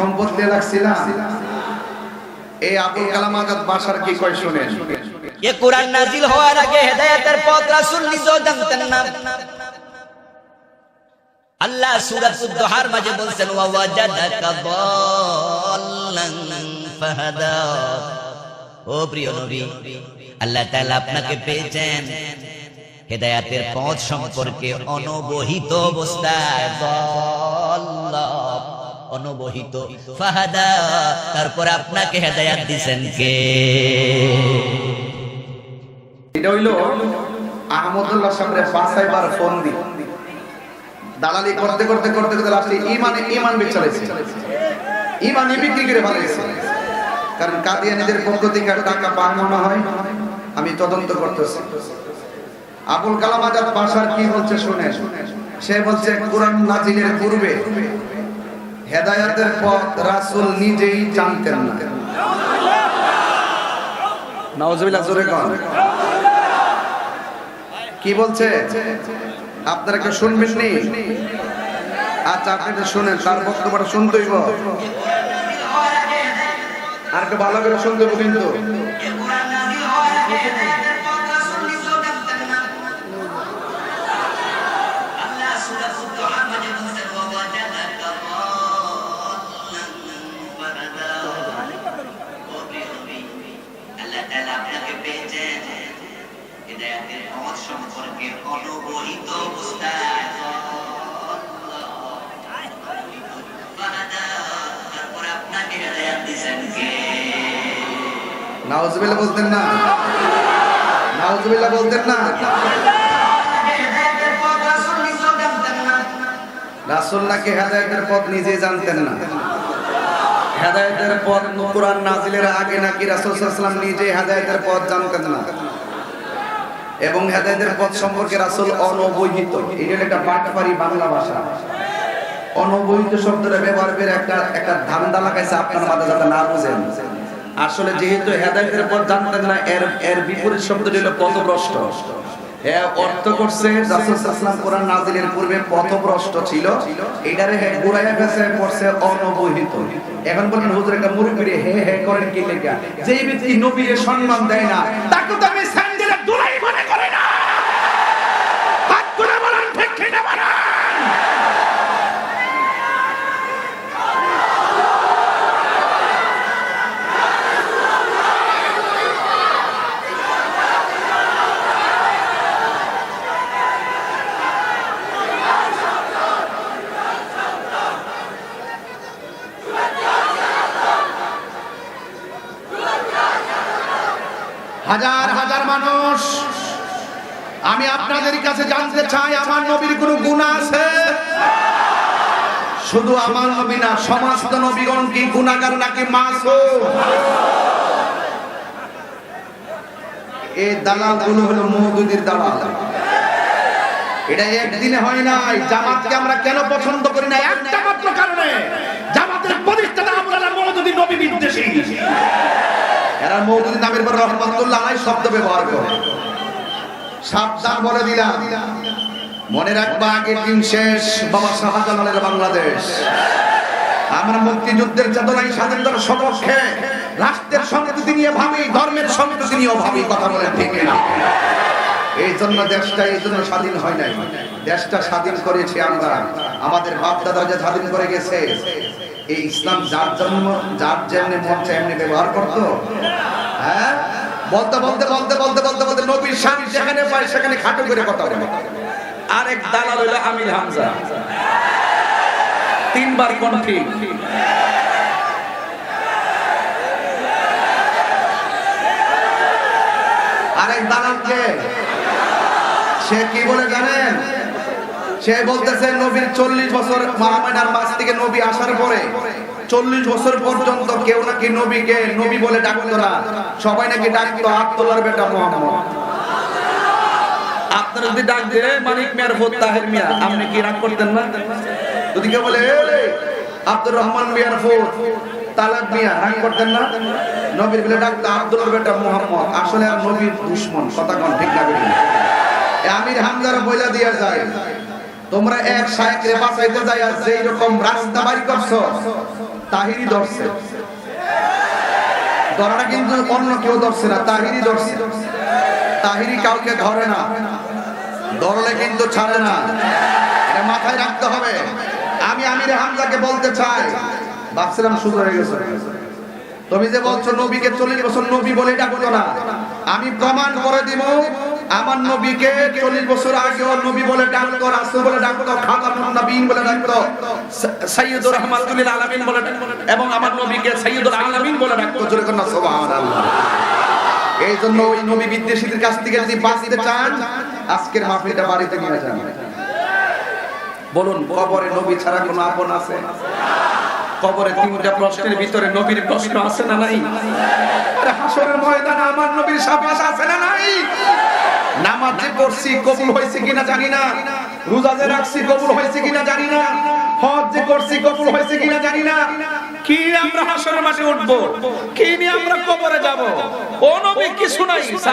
সম্পত্তি লাগছিলাম এই আবুল কালাম আজাদ বাসার কি কয় শুনেন? এ কোরআন নাজিল হওয়ার আগে হেদায়েতের পথ রাসূল নিজেও জানতেন না। আল্লাহ সূরাতুদ দুহার মাঝে বলছেন, ওয়া ওয়াজাদাকা দাল্লান ফাহাদা। ও প্রিয় নবী, আল্লাহ তাআলা আপনাকে পেয়েছেন। হেদায়াতের পথ সম্পর্কে অনবহিত অবস্থায় দাল্লা অনবহিত। ফাহাদা, তারপর আপনাকে হেদায়াত দিবেন কে? এটা হইল আহমদুল্লাহ সাহেবের বাসাইবার ফোন দি। দালালি করতে করতে করতে করতে লাস্টে ইমানে ইমান বেচালাইছে ইমানই বিক্রি করে ফেলাইছে। কারণ কাদিয়ানিদের পক্ষ থেকে টাকা পাওয়ানো হয়, আমি তদন্ত করতেছি। আবুল কালাম আজাদ বাসার কি বলছে শুনে সে বলছে, কোরআন নাজিলের পূর্বে হেদায়াতের পথ রাসুল নিজেই জানতেন না। নাউজুবিল্লাহ, জোরে কি বলছে? আপনারা কি শুনবেন নি? আচ্ছা আপনি শুনেন, তার বক্তব্যটা শুনতেই আর ভালো করে শুনতে কিন্তু। সম্পর্কে কে নাউজুবিল্লাহ বলতেন না। বলতেন না। হেদায়েতের পথ নিজে জানতেন না। হেদায়েতের পথ নাজিলের আগে নাকি রাসুল ওয়াসাল্লাম নিজে হেদায়েতের পথ জানতেন না। এবং হেদায়েতের পথ সম্পর্কে রাসূল অনবহিত। এটা একটা বাটপারি বাংলা ভাষা। অনবহিত শব্দটা ব্যবহার করে একটা একটা ধান্দা লাগাইছে আপনার মাথা যাতে না বুঝেন। আসলে যেহেতু হেদায়েতের পথ জানতেন না, এর এর বিপরীত শব্দটি হলো পথভ্রষ্ট। অর্থ করছে রাসূল সাল্লাল্লাহু নাজিলের পূর্বে পথভ্রষ্ট ছিল। এটারে ফেসে পড়ছে অনবহিত। এখন বলেন হুজুর, একটা মুরব্বি হে হে করেন কি লেখা? যেই ব্যক্তি নবীর সম্মান দেয় না, তাকে তো আমি স্যান্ডেলের দুলাই মনে করে না হাত তুলে বলেন ঠিক ঠিক বলেন হাজার হাজার মানুষ। আমি আপনাদের কাছে জানতে চাই, আমার নবীর কোনো গুণ আছে? শুধু আমার নবী না, সমস্ত নবীগণ কি গুণাগার নাকি মাসুম? এই দালালগুলো হলো মৌদুদির দালাল। এটা একদিনে হয় নাই, জামাতকে আমরা কেন পছন্দ করি না? একটা মাত্র কারণে, জামাতের প্রতিষ্ঠাতা আমরা মৌদুদি নবী বিদ্বেষী। এরা মৌদুদি নামের পর রহমতুল্লাহ আলাই শব্দ ব্যবহার করে। সাবধান বলে দিলাম। মনে রাখবা, আগের দিন শেষ, বাবা শাহজালালের বাংলাদেশ। আমরা মুক্তিযুদ্ধের চেতনায় স্বাধীনতার সপক্ষে রাষ্ট্রের সঙ্গে সংস্কৃতি নিয়ে ভাবি, ধর্মের সংস্কৃতি নিয়েও ভাবি, কথা বলে ঠিক না। এই জন্য দেশটা, এই জন্য স্বাধীন হয় নাই। দেশটা স্বাধীন করেছি আমরা। আমাদের বাপ দাদা যে স্বাধীন করে গেছে এই ইসলাম যার জন্ম, যার যেমনি মন চায় এমনি ব্যবহার করতো হ্যাঁ? বলতে বলতে বলতে বলতে বলতে বলতে নবীর শান যেখানে পায়, সেখানে খাটো করে কথা বলে। আরেক দালাল হইল আমির হামজা। তিনবার কণ্ঠী। আরেক দালালকে, সে কি বলে জানেন? সে বলতেছে, নবীর চল্লিশ বছর মহামাইনার মাস থেকে নবী আসার পরে চল্লিশ বছর পর্যন্ত কেউ নাকি নবীকে নবী বলে ডাকতো না। সবাই নাকি ডাকতো, আব্দুল্লাহর বেটা মোহাম্মদ। যদি বলে আব্দুর রহমান মিয়ার নবীর বলে বেটা আসলে আর আমির হামদার বইলা দিয়া যায় তোমরা এক শায়েকরে বাঁচাইতে যাই আর যেই রকম রাস্তা বাড়ি করছ তাহিরি ধরছে। ধরাটা কিন্তু অন্য কেউ ধরছে না তাহিরি ধরছে। তাহিরি কাউকে ধরে না, ধরলে কিন্তু ছাড়ে না। মাথায় রাখতে হবে। আমি আমির হামজাকে বলতে চাই, ভাবছিলাম শুরু হয়ে গেছে। তুমি যে বলছো নবীকে চল্লিশ বছর নবী বলে ডাকতো না। আমি প্রমাণ করে দিব আমার নবীকে চল্লিশ বছর আগেও নবী বলে ডাকতো রাসূল বলে ডাকতো খাতামুন নবীন বলে ডাকতো সাইয়্যিদুর রহমাতুল আলামিন বলে এবং আমার নবীকে সাইয়্যিদুল আলামিন বলে ডাকতো জোরে কোন সুবহানাল্লাহ। এই জন্য ওই নবী বিদ্বেষীদের কাছ থেকে যদি বাঁচতে চান আজকের মাহফিলটা বাড়িতে নিয়ে যান। বলুন কবরে নবী ছাড়া কোনো আপন আছে? কবরে তিনটা প্রশ্নের ভিতরে নবীর প্রশ্ন আছে না নাই? হাসরের ময়দানে আমার নবীর সাবাস আছে না নাই? নামাজ যে পড়ছি কবুল হয়েছে কিনা জানি না। রোজা যে রাখছি, কবুল হয়েছে কিনা জানি না। হজ যে করছি, কবুল হয়েছে কিনা জানি না। কি আমরা হাসরের মাঠে উঠবো? কি নিয়ে আমরা কবরে যাব? ও নবী, কিছু নাই।